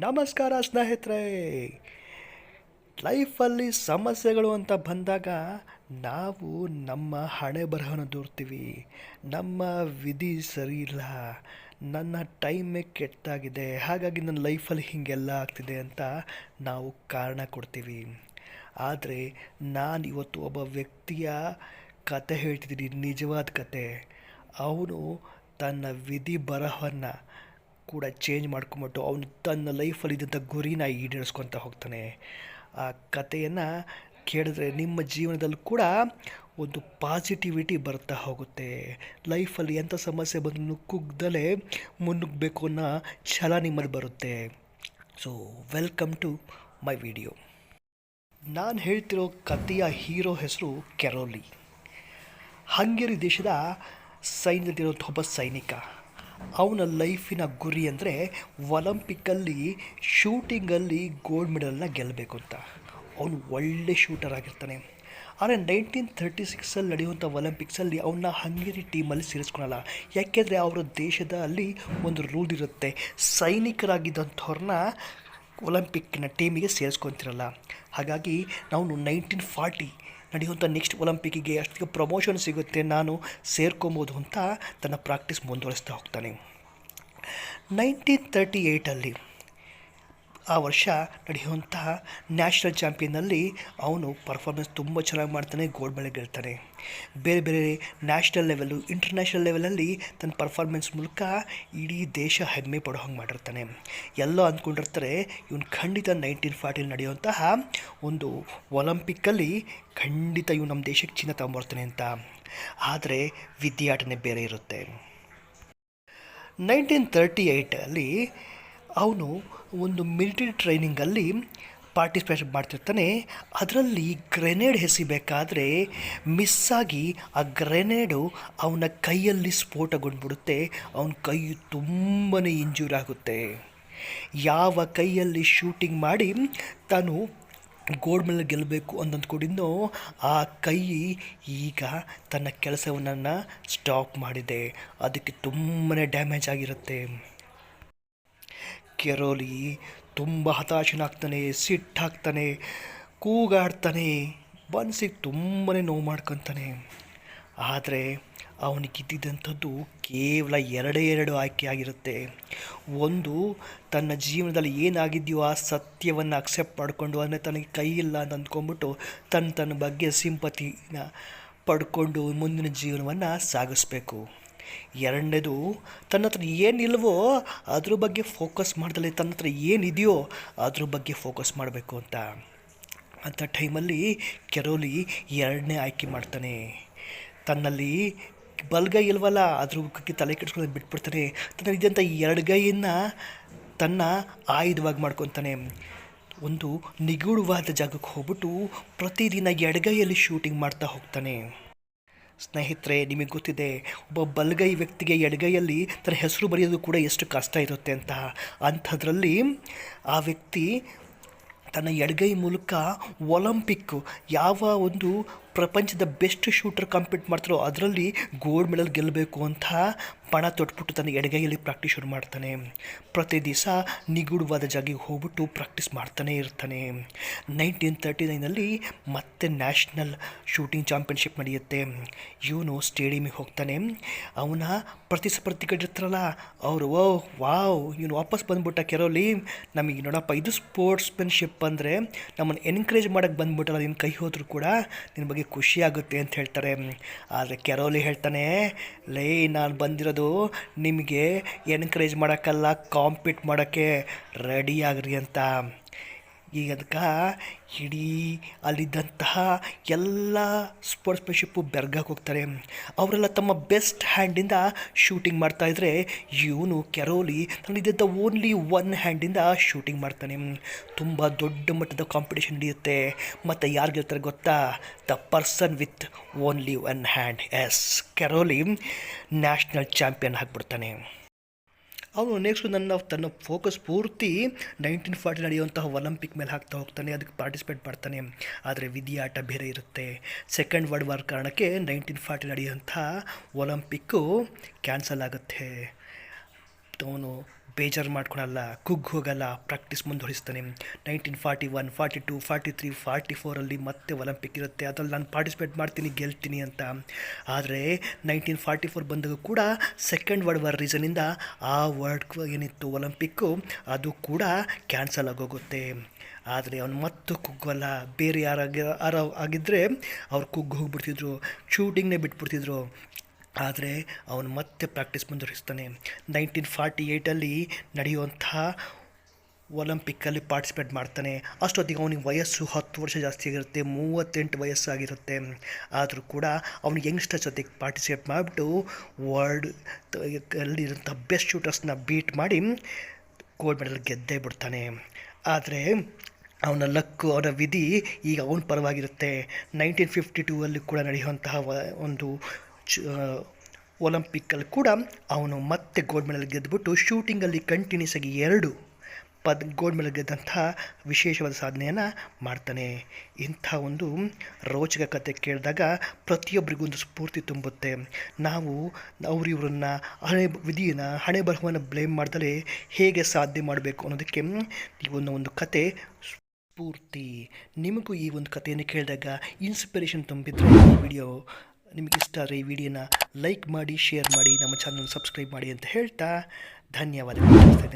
ನಮಸ್ಕಾರ ಸ್ನೇಹಿತರೆ. ಲೈಫಲ್ಲಿ ಸಮಸ್ಯೆಗಳು ಅಂತ ಬಂದಾಗ ನಾವು ನಮ್ಮ ಹಣೆ ಬರಹವನ್ನು ದೂರ್ತೀವಿ. ನಮ್ಮ ವಿಧಿ ಸರಿ ಇಲ್ಲ. ನನ್ನ ಟೈಮೇ ಕೆಟ್ಟಾಗಿದೆ. ಹಾಗಾಗಿ ನನ್ನ ಲೈಫಲ್ಲಿ ಹೀಗೆಲ್ಲ ಆಗ್ತಿದೆ ಅಂತ ನಾವು ಕಾರಣ ಕೊಡ್ತೀವಿ. ಆದರೆ ನಾನು ಇವತ್ತು ಒಬ್ಬ ವ್ಯಕ್ತಿಯ ಕತೆ ಹೇಳ್ತಿದ್ದೀನಿ. ನಿಜವಾದ ಕತೆ. ಅವನು ತನ್ನ ವಿಧಿ ಬರಹವನ್ನು ಕೂಡ ಚೇಂಜ್ ಮಾಡ್ಕೊಂಬಿಟ್ಟು ಅವನು ತನ್ನ ಲೈಫಲ್ಲಿ ಇದ್ದಂಥ ಗುರಿನ ಈಡೇರಿಸ್ಕೊತ ಹೋಗ್ತಾನೆ. ಆ ಕಥೆಯನ್ನು ಕೇಳಿದ್ರೆ ನಿಮ್ಮ ಜೀವನದಲ್ಲಿ ಕೂಡ ಒಂದು ಪಾಸಿಟಿವಿಟಿ ಬರ್ತಾ ಹೋಗುತ್ತೆ. ಲೈಫಲ್ಲಿ ಎಂಥ ಸಮಸ್ಯೆ ಬಂದರೂ ಕುಗ್ದಲೇ ಮುನ್ನುಗ್ಗಬೇಕು ಅನ್ನೋ ಛಲ ನಿಮ್ಮಲ್ಲಿ ಬರುತ್ತೆ. So welcome to my video ನಾನು ಹೇಳ್ತಿರೋ ಕಥೆಯ ಹೀರೋ ಹೆಸರು ಕೆರೋಲಿ. ಹಂಗೇರಿ ದೇಶದ ಸೈನ್ಯದಲ್ಲಿರೋ ಒಬ್ಬ ಸೈನಿಕ. ಅವನ ಲೈಫಿನ ಗುರಿ ಅಂದರೆ ಒಲಂಪಿಕ್ಕಲ್ಲಿ ಶೂಟಿಂಗಲ್ಲಿ ಗೋಲ್ಡ್ ಮೆಡಲ್ನ ಗೆಲ್ಲಬೇಕು ಅಂತ. ಅವನು ಒಳ್ಳೆ ಶೂಟರ್ ಆಗಿರ್ತಾನೆ. ಆದರೆ ನೈನ್ಟೀನ್ ತರ್ಟಿ ಸಿಕ್ಸಲ್ಲಿ ನಡೆಯುವಂಥ ಒಲಿಂಪಿಕ್ಸಲ್ಲಿ ಅವನ್ನ ಹಂಗೇರಿ ಟೀಮಲ್ಲಿ ಸೇರಿಸ್ಕೊಳಲ್ಲ. ಯಾಕೆಂದರೆ ಅವರ ದೇಶದಲ್ಲಿ ಒಂದು ರೂಲ್ ಇರುತ್ತೆ. ಸೈನಿಕರಾಗಿದ್ದಂಥವ್ರನ್ನ ಒಲಿಂಪಿಕ್ಕಿನ ಟೀಮಿಗೆ ಸೇರಿಸ್ಕೊತಿರಲ್ಲ. ಹಾಗಾಗಿ ನಾವು ನೈನ್ಟೀನ್ ಫಾರ್ಟಿ ನಡೆಯುವಂಥ ನೆಕ್ಸ್ಟ್ ಒಲಿಂಪಿಕ್ಕಿಗೆ ಅಷ್ಟಿಗೆ ಪ್ರಮೋಷನ್ ಸಿಗುತ್ತೆ. ನಾನು ಸೇರ್ಕೊಬೋದು ಅಂತ ತನ್ನ ಪ್ರಾಕ್ಟೀಸ್ ಮುಂದುವರಿಸ್ತಾ ಹೋಗ್ತಾನೆ. ನೈನ್ಟೀನ್ ತರ್ಟಿ ಏಯ್ಟಲ್ಲಿ ಆ ವರ್ಷ ನಡೆಯುವಂತಹ ನ್ಯಾಷನಲ್ ಚಾಂಪಿಯನ್ನಲ್ಲಿ ಅವನು ಪರ್ಫಾರ್ಮೆನ್ಸ್ ತುಂಬ ಚೆನ್ನಾಗಿ ಮಾಡ್ತಾನೆ ಗೋಲ್ಡ್ ಮೆಡಲ್ ಗೆಲ್ತಾನೆ. ಬೇರೆ ಬೇರೆ ನ್ಯಾಷನಲ್ ಲೆವೆಲ್ಲು ಇಂಟರ್ನ್ಯಾಷನಲ್ ಲೆವೆಲಲ್ಲಿ ತನ್ನ ಪರ್ಫಾರ್ಮೆನ್ಸ್ ಮೂಲಕ ಇಡೀ ದೇಶ ಹೆಮ್ಮೆ ಪಡೋ ಹಂಗೆ ಮಾಡಿರ್ತಾನೆ. ಎಲ್ಲ ಅಂದ್ಕೊಂಡಿರ್ತಾರೆ, ಇವನು ಖಂಡಿತ ನೈನ್ಟೀನ್ ಫಾರ್ಟಿಲಿ ನಡೆಯುವಂತಹ ಒಂದು ಒಲಿಂಪಿಕ್ಕಲ್ಲಿ ಖಂಡಿತ ಇವು ನಮ್ಮ ದೇಶಕ್ಕೆ ಚಿನ್ನ ತಗೊಂಬರ್ತಾನೆ ಅಂತ. ಆದರೆ ವಿದ್ಯಾಟನೆ ಬೇರೆ ಇರುತ್ತೆ. ನೈನ್ಟೀನ್ ತರ್ಟಿ ಏಯ್ಟಲ್ಲಿ ಅವನು ಒಂದು ಮಿಲಿಟರಿ ಟ್ರೈನಿಂಗಲ್ಲಿ ಪಾರ್ಟಿಸಿಪೇಟ್ ಮಾಡ್ತಿರ್ತಾನೆ. ಅದರಲ್ಲಿ ಗ್ರೆನೇಡ್ ಎಸಿಬೇಕಾದ್ರೆ ಮಿಸ್ಸಾಗಿ ಆ ಗ್ರೆನೇಡು ಅವನ ಕೈಯಲ್ಲಿ ಸ್ಫೋಟಗೊಂಡ್ಬಿಡುತ್ತೆ. ಅವನ ಕೈ ತುಂಬಾ ಇಂಜೂರ್ ಆಗುತ್ತೆ. ಯಾವ ಕೈಯಲ್ಲಿ ಶೂಟಿಂಗ್ ಮಾಡಿ ತಾನು ಗೋಲ್ಡ್ ಮೆಡಲ್ ಗೆಲ್ಲಬೇಕು ಅಂತ ಅಂದ್ಕೊಂಡಿದ್ದೋ ಆ ಕೈ ಈಗ ತನ್ನ ಕೆಲಸವನ್ನು ಸ್ಟಾಪ್ ಮಾಡಿದೆ. ಅದಕ್ಕೆ ತುಂಬಾ ಡ್ಯಾಮೇಜ್ ಆಗಿರುತ್ತೆ. ಕೆರೋಲಿ ತುಂಬ ಹತಾಶನಾಗ್ತಾನೆ ಸಿಟ್ಟಾಗ್ತಾನೆ ಕೂಗಾಡ್ತಾನೆ ಮನಸ್ಸಿಗೆ ತುಂಬಾ ನೋವು ಮಾಡ್ಕೊತಾನೆ. ಆದರೆ ಅವನಿಗಿದ್ದಂಥದ್ದು ಕೇವಲ ಎರಡೇ ಎರಡು ಆಯ್ಕೆ ಆಗಿರುತ್ತೆ. ಒಂದು, ತನ್ನ ಜೀವನದಲ್ಲಿ ಏನಾಗಿದೆಯೋ ಆ ಸತ್ಯವನ್ನು ಅಕ್ಸೆಪ್ಟ್ ಮಾಡಿಕೊಂಡು ಅಂದರೆ ತನಗೆ ಕೈ ಇಲ್ಲ ಅಂತ ಅಂದ್ಕೊಂಡ್ಬಿಟ್ಟು ತನ್ನ ತನ್ನ ಬಗ್ಗೆ ಸಿಂಪತಿನ ಪಡ್ಕೊಂಡು ಮುಂದಿನ ಜೀವನವನ್ನು ಸಾಗಿಸ್ಬೇಕು. ಎರಡನೇದು, ತನ್ನ ಹತ್ರ ಏನಿಲ್ವೋ ಅದ್ರ ಬಗ್ಗೆ ಫೋಕಸ್ ಮಾಡ್ದಲೆ ತನ್ನ ಹತ್ರ ಏನಿದೆಯೋ ಅದ್ರ ಬಗ್ಗೆ ಫೋಕಸ್ ಮಾಡಬೇಕು ಅಂತ. ಅಂಥ ಟೈಮಲ್ಲಿ ಕೆರೋಲಿ ಎರಡನೇ ಆಯ್ಕೆ ಮಾಡ್ತಾನೆ. ತನ್ನಲ್ಲಿ ಬಲ್ಗೈ ಇಲ್ವಲ್ಲ, ಅದ್ರ ಬಗ್ಗೆ ತಲೆ ಕೆಡ್ಸ್ಕೊಳ್ಳೋದು ಬಿಟ್ಬಿಡ್ತಾನೆ. ತನ್ನ ಎಡಗೈಯನ್ನು ತನ್ನ ಆಯುಧವಾಗಿ ಮಾಡ್ಕೊತಾನೆ. ಒಂದು ನಿಗೂಢವಾದ ಜಾಗಕ್ಕೆ ಹೋಗ್ಬಿಟ್ಟು ಪ್ರತಿದಿನ ಎಡಗೈಯಲ್ಲಿ ಶೂಟಿಂಗ್ ಮಾಡ್ತಾ ಹೋಗ್ತಾನೆ. ಸ್ನೇಹಿತರೆ, ನಿಮಗೆ ಗೊತ್ತಿದೆ, ಒಬ್ಬ ಬಲಗೈ ವ್ಯಕ್ತಿಗೆ ಎಡಗೈಯಲ್ಲಿ ತನ್ನ ಹೆಸರು ಬರೆಯೋದು ಕೂಡ ಎಷ್ಟು ಕಷ್ಟ ಇರುತ್ತೆ ಅಂತ. ಅಂಥದ್ರಲ್ಲಿ ಆ ವ್ಯಕ್ತಿ ತನ್ನ ಎಡಗೈ ಮೂಲಕ ಒಲಂಪಿಕ್ ಯಾವ ಒಂದು ಪ್ರಪಂಚದ ಬೆಸ್ಟ್ ಶೂಟರ್ ಕಾಂಪೀಟ್ ಮಾಡ್ತಾರೋ ಅದರಲ್ಲಿ ಗೋಲ್ಡ್ ಮೆಡಲ್ ಗೆಲ್ಲಬೇಕು ಅಂತ ಪಣ ತೊಟ್ಬಿಟ್ಟು ತನ್ನ ಎಡಗೈಯಲ್ಲಿ ಪ್ರಾಕ್ಟೀಸ್ ಶುರು ಮಾಡ್ತಾನೆ. ಪ್ರತಿ ದಿವಸ ನಿಗೂಢವಾದ ಜಾಗಿಗೆ ಹೋಗ್ಬಿಟ್ಟು ಪ್ರಾಕ್ಟೀಸ್ ಮಾಡ್ತಾನೆ ಇರ್ತಾನೆ. ನೈನ್ಟೀನ್ ತರ್ಟಿ ನೈನಲ್ಲಿ ಮತ್ತೆ ನ್ಯಾಷನಲ್ ಶೂಟಿಂಗ್ ಚಾಂಪಿಯನ್ಶಿಪ್ ನಡೆಯುತ್ತೆ. ಇವನು ಸ್ಟೇಡಿಯಮಿಗೆ ಹೋಗ್ತಾನೆ. ಅವನ ಪ್ರತಿಸ್ಪರ್ಧಿಗಳಿರ್ತಾರಲ್ಲ ಅವರು, ಓ, ವಾವ್, ಇವನು ವಾಪಸ್ ಬಂದ್ಬಿಟ್ಟ ಕೆರೋಲಿ. ನಮಗೆ ನೋಡಪ್ಪ, ಇದು ಸ್ಪೋರ್ಟ್ಸ್ಮೆನ್ಶಿಪ್ ಅಂದರೆ ನಮ್ಮನ್ನು ಎನ್ಕರೇಜ್ ಮಾಡೋಕ್ಕೆ ಬಂದ್ಬಿಟ್ಟಲ್ಲ ನಿನ್ನ ಕೈ ಹೋದರೂ ಕೂಡ. ನಿನ್ನ ಬಗ್ಗೆ ಖುಷಿ ಆಗುತ್ತೆ ಅಂತ ಹೇಳ್ತಾರೆ. ಆದರೆ ಕೆರೋಲಿ ಹೇಳ್ತಾನೆ, ಲೈ, ನಾನು ಬಂದಿರೋದು ನಿಮಗೆ ಎನ್ಕರೇಜ್ ಮಾಡೋಕ್ಕಲ್ಲ ಕಾಂಪೀಟ್ ಮಾಡೋಕ್ಕೆ ರೆಡಿ ಆಗ್ರಿ ಅಂತ. ಈಗ ಅದಕ್ಕೆ ಇಡೀ ಅಲ್ಲಿದ್ದಂತಹ ಎಲ್ಲ ಸ್ಪೋರ್ಟ್ಸ್ ಸ್ಪೋರ್ಟ್ಸ್ಮೆನ್ಶಿಪ್ಪು ಬೆರ್ಗಕ್ಕೆ ಹೋಗ್ತಾರೆ. ಅವರೆಲ್ಲ ತಮ್ಮ ಬೆಸ್ಟ್ ಹ್ಯಾಂಡಿಂದ ಶೂಟಿಂಗ್ ಮಾಡ್ತಾಯಿದ್ರೆ ಇವನು ಕೆರೋಲಿ ತನ್ನಿದ್ದಂಥ ಓನ್ಲಿ ಒನ್ ಹ್ಯಾಂಡಿಂದ ಶೂಟಿಂಗ್ ಮಾಡ್ತಾನೆ. ತುಂಬ ದೊಡ್ಡ ಮಟ್ಟದ ಕಾಂಪಿಟೇಷನ್ ನಡೆಯುತ್ತೆ. ಮತ್ತು ಯಾರು ಗೆಲ್ತಾರೆ ಗೊತ್ತಾ? The person with only one hand yes Karoly national champion ಆಗಿಬಿಡ್ತಾನೆ. ಅವನು ನೆಕ್ಸ್ಟ್ ನನ್ನ, ತನ್ನ ಫೋಕಸ್ ಪೂರ್ತಿ ನೈನ್ಟೀನ್ ಫಾರ್ಟಿ ನಡೆಯುವಂತಹ ಒಲಿಂಪಿಕ್ ಮೇಲೆ ಹಾಕ್ತಾ ಹೋಗ್ತಾನೆ, ಅದಕ್ಕೆ ಪಾರ್ಟಿಸಿಪೇಟ್ ಮಾಡ್ತಾನೆ. ಆದರೆ ವಿಧಿಯಾಟ ಬೇರೆ ಇರುತ್ತೆ. ಸೆಕೆಂಡ್ ವರ್ಲ್ಡ್ ವಾರ್ ಕಾರಣಕ್ಕೆ ನೈನ್ಟೀನ್ ಫಾರ್ಟಿ ನಡೆಯುವಂಥ ಒಲಂಪಿಕ್ಕು ಕ್ಯಾನ್ಸಲ್ ಆಗುತ್ತೆ. ಅವನು ಬೇಜಾರು ಮಾಡ್ಕೊಳಲ್ಲ, ಕುಗ್ಗಿ ಹೋಗಲ್ಲ practice ಮುಂದುವರಿಸ್ತಾನೆ. Nineteen forty one forty two forty three forty ಫೋರಲ್ಲಿ ಮತ್ತೆ ಒಲಿಂಪಿಕ್ ಇರುತ್ತೆ. ಅದರಲ್ಲಿ ನಾನು ಪಾರ್ಟಿಸಿಪೇಟ್ ಮಾಡ್ತೀನಿ, ಗೆಲ್ತೀನಿ ಅಂತ. ಆದರೆ ನೈನ್ಟೀನ್ ಫಾರ್ಟಿ ಫೋರ್ ಬಂದಾಗ ಕೂಡ ಸೆಕೆಂಡ್ ವರ್ಲ್ಡ್ ವಾರ್ ರೀಸನಿಂದ ಆ ವರ್ಲ್ಡ್ ಏನಿತ್ತು ಒಲಿಂಪಿಕ್ಕು ಅದು ಕೂಡ ಕ್ಯಾನ್ಸಲ್ ಆಗೋಗುತ್ತೆ. ಆದರೆ ಅವನು ಮತ್ತು ಕುಗ್ಗಲ್ಲ. ಬೇರೆ ಯಾರಾಗ ಯಾರು ಆಗಿದ್ದರೆ ಅವ್ರು ಕುಗ್ಗು ಹೋಗ್ಬಿಡ್ತಿದ್ರು ಶೂಟಿಂಗ್ನೇ ಬಿಟ್ಬಿಡ್ತಿದ್ರು. ಆದರೆ ಅವನು ಮತ್ತೆ ಪ್ರಾಕ್ಟೀಸ್ ಮುಂದುವರಿಸ್ತಾನೆ. ನೈನ್ಟೀನ್ ಫಾರ್ಟಿ ಏಯ್ಟಲ್ಲಿ ನಡೆಯುವಂಥ ಒಲಿಂಪಿಕ್ಕಲ್ಲಿ ಪಾರ್ಟಿಸಿಪೇಟ್ ಮಾಡ್ತಾನೆ. ಅಷ್ಟೊತ್ತಿಗೆ ಅವನಿಗೆ ವಯಸ್ಸು ಹತ್ತು ವರ್ಷ ಜಾಸ್ತಿ ಆಗಿರುತ್ತೆ, ಮೂವತ್ತೆಂಟು ವಯಸ್ಸಾಗಿರುತ್ತೆ ಆದರೂ ಕೂಡ ಅವನು ಯಂಗ್ಸ್ಟರ್ ಜೊತೆಗೆ ಪಾರ್ಟಿಸಿಪೇಟ್ ಮಾಡಿಬಿಟ್ಟು ವರ್ಲ್ಡ್ ಅಲ್ಲಿರೋಂಥ ಬೆಸ್ಟ್ ಶೂಟರ್ಸ್ನ ಬೀಟ್ ಮಾಡಿ ಗೋಲ್ಡ್ ಮೆಡಲ್ ಗೆದ್ದೇ ಬಿಡ್ತಾನೆ. ಆದರೆ ಅವನ ಲಕ್ಕು ಅವನ ವಿಧಿ ಈಗ ಅವನ ಪರವಾಗಿರುತ್ತೆ. ನೈನ್ಟೀನ್ ಫಿಫ್ಟಿ ಟೂ ಅಲ್ಲಿ ಕೂಡ ನಡೆಯುವಂತಹ ಒಂದು ಒಲಿಂಪಿಕ್ಕಲ್ಲಿ ಕೂಡ ಅವನು ಮತ್ತೆ ಗೋಲ್ಡ್ ಮೆಡಲ್ ಗೆದ್ದುಬಿಟ್ಟು ಶೂಟಿಂಗಲ್ಲಿ ಕಂಟಿನ್ಯೂಸ್ ಆಗಿ ಎರಡು ಪದ್ ಗೋಲ್ಡ್ ಮೆಡಲ್ ಗೆದ್ದಂತಹ ವಿಶೇಷವಾದ ಸಾಧನೆಯನ್ನು ಮಾಡ್ತಾನೆ. ಇಂಥ ಒಂದು ರೋಚಕ ಕತೆ ಕೇಳಿದಾಗ ಪ್ರತಿಯೊಬ್ಬರಿಗೂ ಒಂದು ಸ್ಫೂರ್ತಿ ತುಂಬುತ್ತೆ. ನಾವು ಅವರಿವ್ರನ್ನ, ಹಣೆ ವಿಧಿಯನ್ನು, ಹಣೆ ಬರಹವನ್ನು ಬ್ಲೇಮ್ ಮಾಡ್ದಲೇ ಹೇಗೆ ಸಾಧನೆ ಮಾಡಬೇಕು ಅನ್ನೋದಕ್ಕೆ ಈ ಒಂದು ಒಂದು ಕತೆ ಸ್ಫೂರ್ತಿ. ನಿಮಗೂ ಈ ಒಂದು ಕಥೆಯನ್ನು ಕೇಳಿದಾಗ ಇನ್ಸ್ಪಿರೇಷನ್ ತುಂಬಿದ್ರೆ ವಿಡಿಯೋ ನಿಮಗೆ ಇಷ್ಟ ಆದರೆ ಈ ವಿಡಿಯೋನ ಲೈಕ್ ಮಾಡಿ, ಶೇರ್ ಮಾಡಿ, ನಮ್ಮ ಚಾನಲ್ ಸಬ್ಸ್ಕ್ರೈಬ್ ಮಾಡಿ ಅಂತ ಹೇಳ್ತಾ ಧನ್ಯವಾದಗಳು.